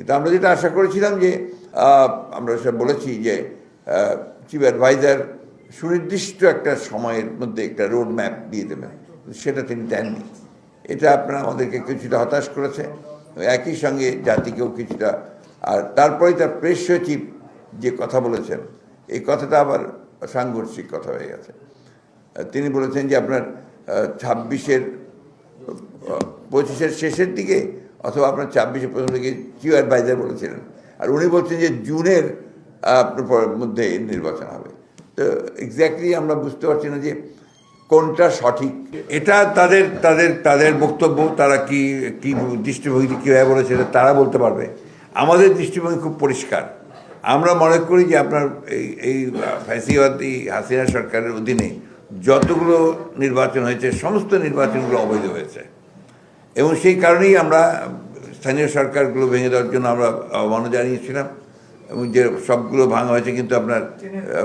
কিন্তু আমরা যেটা আশা করেছিলাম যে আমরা সব বলেছি যে চিফ অ্যাডভাইজার সুনির্দিষ্ট একটা সময়ের মধ্যে একটা রোড ম্যাপ দিয়ে দেবেন। সেটা তিনি দেননি। এটা আপনারা আমাদেরকে কিছুটা হতাশ করেছে। একই সঙ্গে জাতিকেও কিছুটা, আর তারপরে তার প্রেস সচিব যে কথা বলেছেন, এই কথাটা আবার সাংঘর্ষিক কথা হয়ে গেছে। তিনি বলেছেন যে আপনার ছাব্বিশের পঁচিশের শেষের দিকে অথবা আপনার ছাব্বিশের প্রথম দিকে চিউ অ্যাডভাইজার বলেছিলেন। আর উনি বলছেন যে জুনের মধ্যে নির্বাচন হবে। তো এক্স্যাক্টলি আমরা বুঝতে পারছি না যে কোনটা সঠিক। এটা তাদের তাদের তাদের বক্তব্য, তারা কি কি দৃষ্টিভঙ্গি কীভাবে বলেছে তারা বলতে পারবে। আমাদের দৃষ্টিভঙ্গি খুব পরিষ্কার। আমরা মনে করি যে আপনার এই এই, ফ্যাসিবাদী হাসিনা সরকারের অধীনে যতগুলো নির্বাচন হয়েছে, সমস্ত নির্বাচনগুলো অবৈধ হয়েছে। এবং সেই কারণেই আমরা স্থানীয় সরকারগুলো ভেঙে দেওয়ার জন্য আমরা আহ্বানও জানিয়েছিলাম এবং যে সবগুলো ভাঙা হয়েছে কিন্তু আপনার